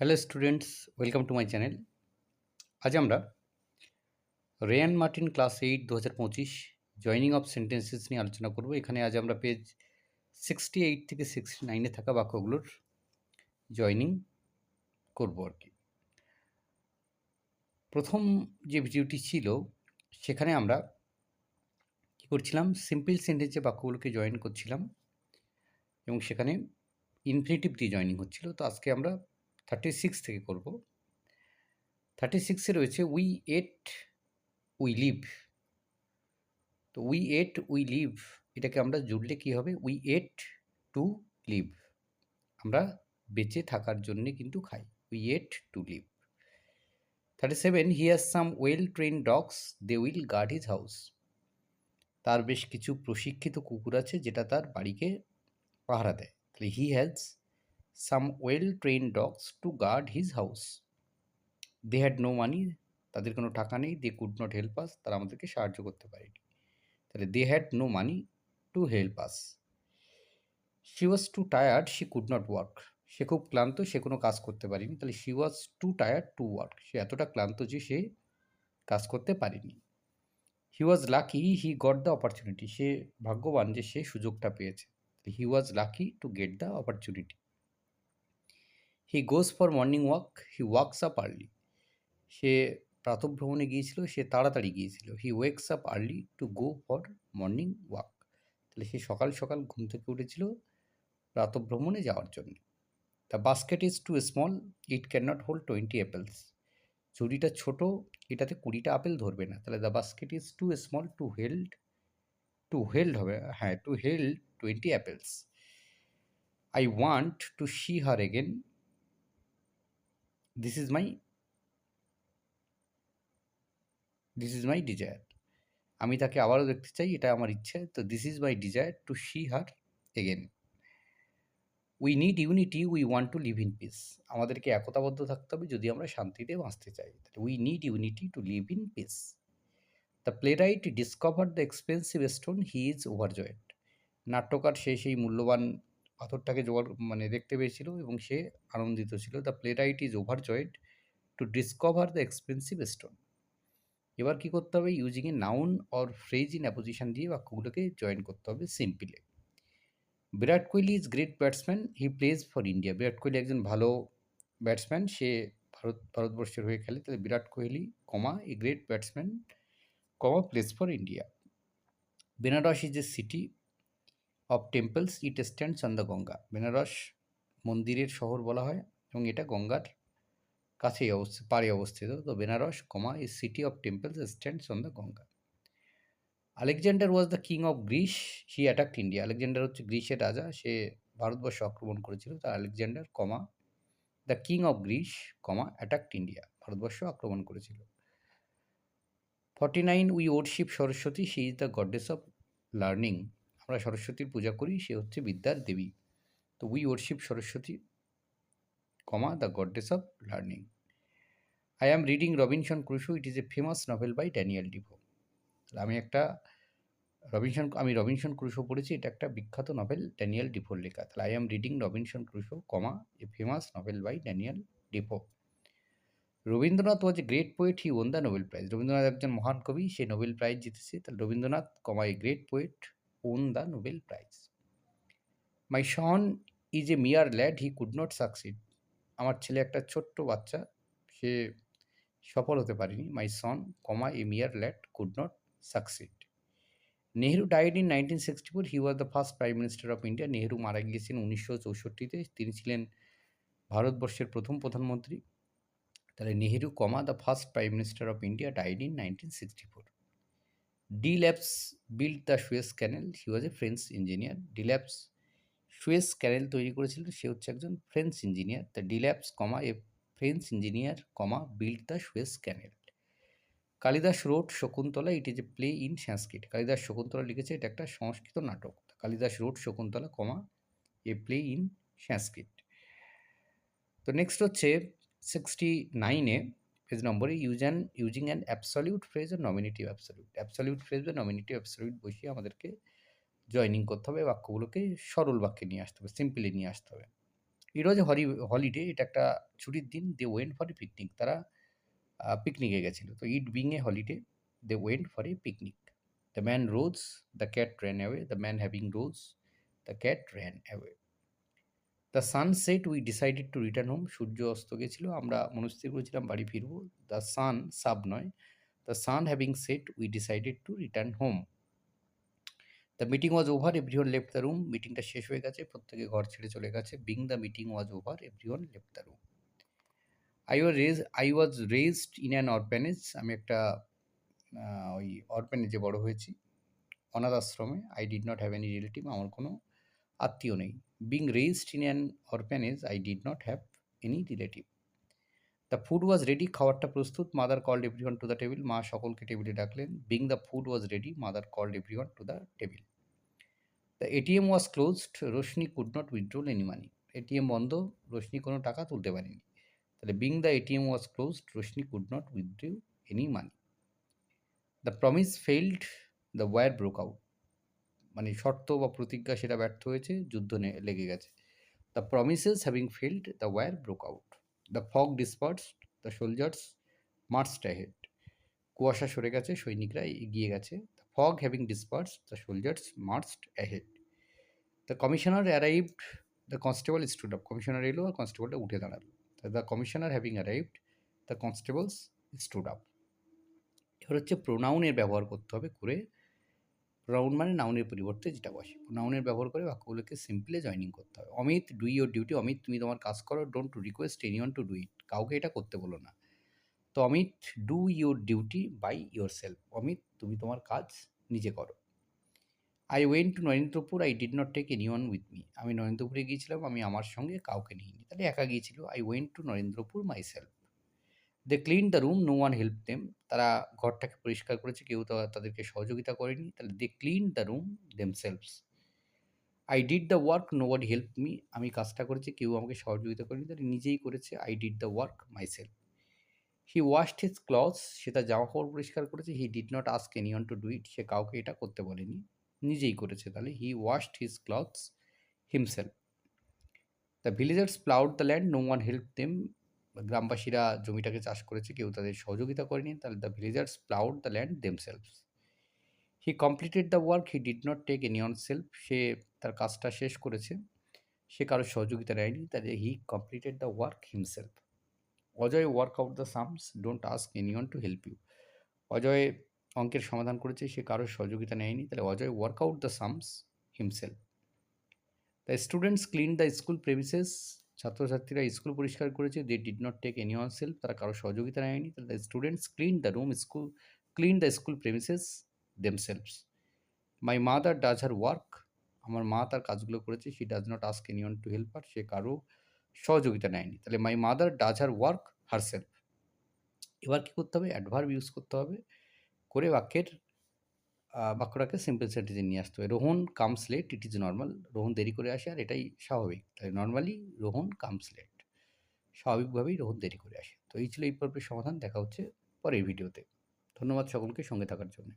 Hello students welcome to my channel আজ আমরা Rayan Martin class eight দু হাজার পঁচিশ জয়নিং অফ সেন্টেন্সেস নিয়ে আলোচনা করব। এখানে আজ আমরা পেজ সিক্সটি এইট থেকে সিক্সটি নাইনে থাকা বাক্যগুলোর জয়নিং করব আর কি। প্রথম যে ভিডিওটি ছিল, সেখানে আমরা কী করছিলাম? সিম্পল সেন্টেন্সে বাক্যগুলোকে জয়েন করছিলাম এবং সেখানে ইনফিনিটিভ দিয়ে জয়নিং হচ্ছিল। তো আজকে আমরা থার্টি সিক্স থেকে করব। থার্টি সিক্সে রয়েছে উই এট উই লিভ তো উই এট উই লিভ এটাকে আমরা জুড়লে কী হবে? উই এট টু লিভ আমরা বেঁচে থাকার জন্যে কিন্তু খাই। We eat to live thirty seven he has some well train dogs they will guard his house তার বেশ কিছু প্রশিক্ষিত কুকুর আছে, যেটা তার বাড়িকে পাহারা দেয়। তাহলে he has some well train dogs to guard his house they had no money তাদের কোনো টাকা নেই they could not help us তারা আমাদেরকে সাহায্য করতে পারেনি। তাহলে they had no money to help us she was too tired she could not work সে খুব ক্লান্ত, সে কোনো কাজ করতে পারেনি। তাহলে she was too tired to work সে এতটা ক্লান্ত যে সে কাজ করতে পারেনি। He was lucky he got the opportunity সে ভাগ্যবান যে সে সুযোগটা পেয়েছে। He was lucky to get the opportunity he goes for morning walk he walks up early সে প্রাতভ্রমণে গিয়েছিল, সে তাড়াতাড়ি গিয়েছিল। He wakes up early to go for morning walk তাহলে সে সকাল সকাল ঘুম থেকে উঠেছিল প্রাতভ্রমণে যাওয়ার জন্য। The basket is too small it can not hold twenty apples ঝুড়িটা ছোট, এটাতে কুড়িটা আপেল ধরবে না। তাহলে the basket is too small to held to held হবে হ্যাঁ to held twenty apples I want to see her again this is my this is my desire আমি তাকে আবারও দেখতে চাই, এটা আমার ইচ্ছে। তো this is my desire to see her again we need unity we want to live in peace আমাদেরকে একতাবদ্ধ থাকতে হবে যদি আমরা শান্তিতে বাঁচতে চাই। We need unity to live in peace the playwright discover the expensive stone he is overjoyed নাট্যকার সে সেই মূল্যবান পাথরটাকে জোগাড় মানে দেখতে পেয়েছিল এবং সে আনন্দিত ছিল। The playwright is overjoyed to discover the expensive stone এবার কী করতে হবে? Using a noun or phrase in apposition দিয়ে বাক্যগুলোকে জয়েন করতে হবে সিম্পলে Virat Kohli is great batsman he plays for India Virat Kohli একজন ভালো ব্যাটসম্যান সে ভারত, ভারতবর্ষের হয়ে খেলে। তাহলে Virat Kohli, comma a great batsman comma plays for India Benaras is a city of temples it stands on the Ganga Benaras মন্দিরের শহর বলা হয়, এবং এটা গঙ্গার কাছেই অবস্থিত পাড়ে অবস্থিত। তো Benaras comma is city of temples stands on the Ganga Alexander was the king of Greece he attacked India Alexander হচ্ছে গ্রিসের রাজা। সে ভারতবর্ষ আক্রমণ করেছিল। তার Alexander comma the king of Greece comma attacked India Bharatvarsha আক্রমণ করেছিল। Forty nine we worship Saraswati she is the goddess of learning আমরা সরস্বতীর পূজা করি, সে হচ্ছে বিদ্যার দেবী। তো we worship Saraswati comma the goddess of learning I am reading Robinson Crusoe it is a famous novel by Daniel Defoe আমি একটা রবিনসন আমি রবিনসন ক্রুশো পড়েছি, এটা একটা বিখ্যাত নভেল ড্যানিয়েল ডিফোর লেখা। তাহলে I am reading Robinson Crusoe comma a famous novel by Daniel Defoe Rabindranath was a great poet he won the Nobel prize Rabindranath একজন মহান কবি, সে নোবেল প্রাইজ জিতেছে। তাহলে Rabindranath comma a great poet won the Nobel prize my son is a mere lad he could not succeed আমার ছেলে একটা ছোট্ট বাচ্চা। সে সফল হতে পারেনি। মাই son comma a mere lad could not succeed Nehru died in nineteen sixty four he was the first prime minister of India Nehru মারা গিয়েছেন উনিশশো চৌষট্টিতে। তিনি ছিলেন ভারতবর্ষের প্রথম প্রধানমন্ত্রী। তাহলে Nehru comma the first prime minister of India died in nineteen sixty four de Lesseps built the Suez canal he was a French engineer de Lesseps Suez canal তৈরি করেছিলেন সে হচ্ছে একজন French engineer the de Lesseps comma a French engineer comma built the Suez canal Kalidas wrote Shakuntala. It is a play in Sanskrit Kalidas Shakuntala লিখেছে। এটা একটা সংস্কৃত নাটক। Kalidas wrote Shakuntala comma a play in Sanskrit তো next হচ্ছে sixty নাইনে page নম্বরে use an using an absolute phrase R nominative absolute absolute phrase বা nominative absolute বসিয়ে আমাদেরকে জয়নিং করতে হবে, বাক্যগুলোকে সরল বাক্যে নিয়ে আসতে হবে সিম্পলি নিয়ে আসতে হবে। ইট ওয়াজ হলি হলিডে এটা একটা ছুটির দিন they went for a picnic তারা পিকনিকে গেছিল। তো it being a holiday they went for a picnic the man rose the cat ran away the man having rose the cat ran away the sun set we decided to return home সূর্য অস্ত গেছিল, আমরা মনস্থির করেছিলাম, বাড়ি ফিরবো। The sun সাব নয় the sun having set we decided to return home the meeting was over everyone left the room মিটিংটা শেষ হয়ে গেছে, প্রত্যেকে ঘর ছেড়ে চলে গেছে। Being the meeting was over everyone left the room I was raise I was raised in an orphanage আমি একটা ওই অরপ্যানেজে বড় হয়েছি। অনাথ আশ্রমে। I did not have any relative আমার কোনো আত্মীয় নেই। Being raised in an orphanage I did not have any relative the food was ready খাবারটা প্রস্তুত mother called everyone to the table মা সকলকে টেবিলে ডাকলেন। Being the food was ready mother called everyone to the table the ATM was closed Roshni could not withdrawal any money ATM বন্ধ রোশনি কোনো টাকা তুলতে পারেনি। তাহলে being the ATM was closed Roshni could not withdraw any money the promise failed the war broke out মানে শর্ত বা প্রতিজ্ঞা সেটা ব্যর্থ হয়েছে, যুদ্ধ লেগে গেছে। The promises having failed the war broke out the fog dispersed the soldiers marched ahead কুয়াশা সরে গেছে, সৈনিকরা এগিয়ে গেছে। The fog having disperse the soldiers marched ahead the commissioner arrived the constable stood up commissioner এলো আর কনস্টেবলটা উঠে দাঁড়াল। The commissioner having arrived the constables stood up এবার হচ্ছে প্রোনাউনের ব্যবহার করতে হবে করে প্রোনাউন মানে নাউনের পরিবর্তে যেটা বসে। নাউনের ব্যবহার করে বাক্যগুলোকে সিম্পলে জয়নিং করতে হবে। Amit do your duty Amit, তুমি তোমার কাজ করো don't request anyone to do it কাউকে এটা করতে বলো না। তো Amit do your duty by yourself Amit, তুমি তোমার কাজ নিজে করো। I went to Narendrapur I did not take anyone with me আমি নরেন্দ্রপুরে গিয়েছিলাম, আমি আমার সঙ্গে কাউকে নিইনি তাহলে একা গিয়েছিল। I went to Narendrapur myself they clean the room no one help them তারা ঘরটাকে পরিষ্কার করেছে, কেউ তাদেরকে সহযোগিতা করেনি। তাহলে they clean the room themselves I did the work no one help me আমি কাজটা করেছি, কেউ আমাকে সহযোগিতা করেনি তাহলে নিজেই করেছে। I did the work myself he washed his clothes সে তার জামা কাপড় পরিষ্কার করেছে। He did not ask anyone to do it সে কাউকে এটা করতে বলেনি। নিজেই করেছে তাহলে। He washed his clothes himself the villagers ploughed the land no one help them গ্রামবাসীরা জমিটাকে চাষ করেছে, কেউ তাদের সহযোগিতা করেনি, তাহলে the villagers ploughed the land themselves he completed the work he did not take any on self সে তার কাজটা শেষ করেছে, সে কারোর সহযোগিতা নেয়নি, তাহলে he completed the work himself Ajay work out the sums don't ask anyone to help you Ajay অঙ্কের সমাধান করেছে, সে কারোর সহযোগিতা নেয়নি, তাহলে Ajay work out the sums himself the students clean the school premises ছাত্রছাত্রীরা স্কুল পরিষ্কার করেছে they did not take anyone self তারা কারও সহযোগিতা নেয়নি the students clean the room school clean the school premises themselves my mother does her work আমার মা তার কাজগুলো করেছে she does not ask anyone to help her সে কারও সহযোগিতা নেয়নি। তাহলে my mother does her work herself এবার কী করতে হবে? অ্যাডভার্ব ইউজ করতে হবে, করে বাক্যের বাক্যটাকে সিম্পল সেন্টেন্সে নিয়ে আসতে হবে। Rohan comes late it is normal Rohan দেরি করে আসে আর এটাই স্বাভাবিক। তাই নর্মালি রোহন কামস লেট স্বাভাবিকভাবেই রোহন দেরি করে আসে। তো এই ছিল এই পর্বের সমাধান। দেখা হচ্ছে পরের ভিডিওতে ধন্যবাদ সকলকে সঙ্গে থাকার জন্য।